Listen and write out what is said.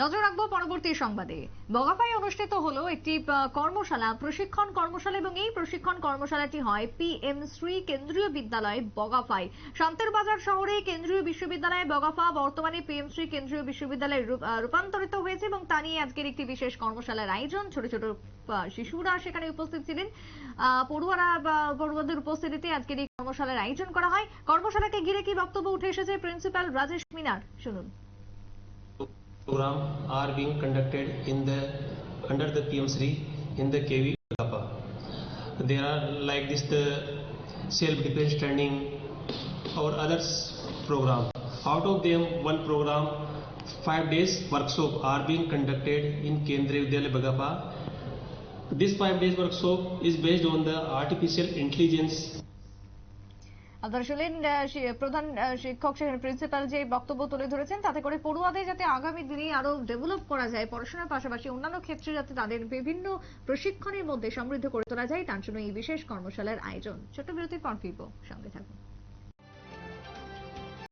নজর রাখব পরবর্তী সংবাদে। বগাপাই অনুষ্ঠিত হলো একটি কর্মশালা, প্রশিক্ষণ কর্মশালা এবং এই প্রশিক্ষণ কর্মশালাটি হয় পিএম শ্রী কেন্দ্রীয় বিদ্যালয় বগাফাই শান্তের বাজার শহরে কেন্দ্রীয় বিশ্ববিদ্যালয় বগাফা বর্তমানে পিএম শ্রী কেন্দ্রীয় বিশ্ববিদ্যালয়ে রূপান্তরিত হয়েছে এবং তা নিয়ে আজকের একটি বিশেষ কর্মশালার আয়োজন। ছোট ছোট শিশুরা সেখানে উপস্থিত ছিলেন। পড়ুয়ারা পড়ুয়াদের উপস্থিতিতে আজকের এই কর্মশালার আয়োজন করা হয়। কর্মশালাকে ঘিরে কি বক্তব্য উঠে এসেছে প্রিন্সিপাল রাজেশ মিনার? শুনুন। Program are being conducted in the under the PM3 in the KV Gapa. There are like this the self-defense training or others program. Out of them, one program, five days workshop are being conducted in Kendriya Vidyalaya Bagapa. This five days workshop is based on the artificial intelligence শি- প্রধান শিক্ষক সেখানে principal যে বক্তব্য তুলে ধরেছেন, তাতে করে পড়ুয়াদের যাতে আগামী দিনে আরও ডেভেলপ করা যায়, পড়াশোনার পাশাপাশি অন্যান্য ক্ষেত্রে যাতে তাদের বিভিন্ন প্রশিক্ষণের মধ্যে সমৃদ্ধ করে তোলা যায়, তার জন্য এই বিশেষ কর্মশালার আয়োজন। ছোট বিরতির পর ফিরবো, সঙ্গে থাকুন।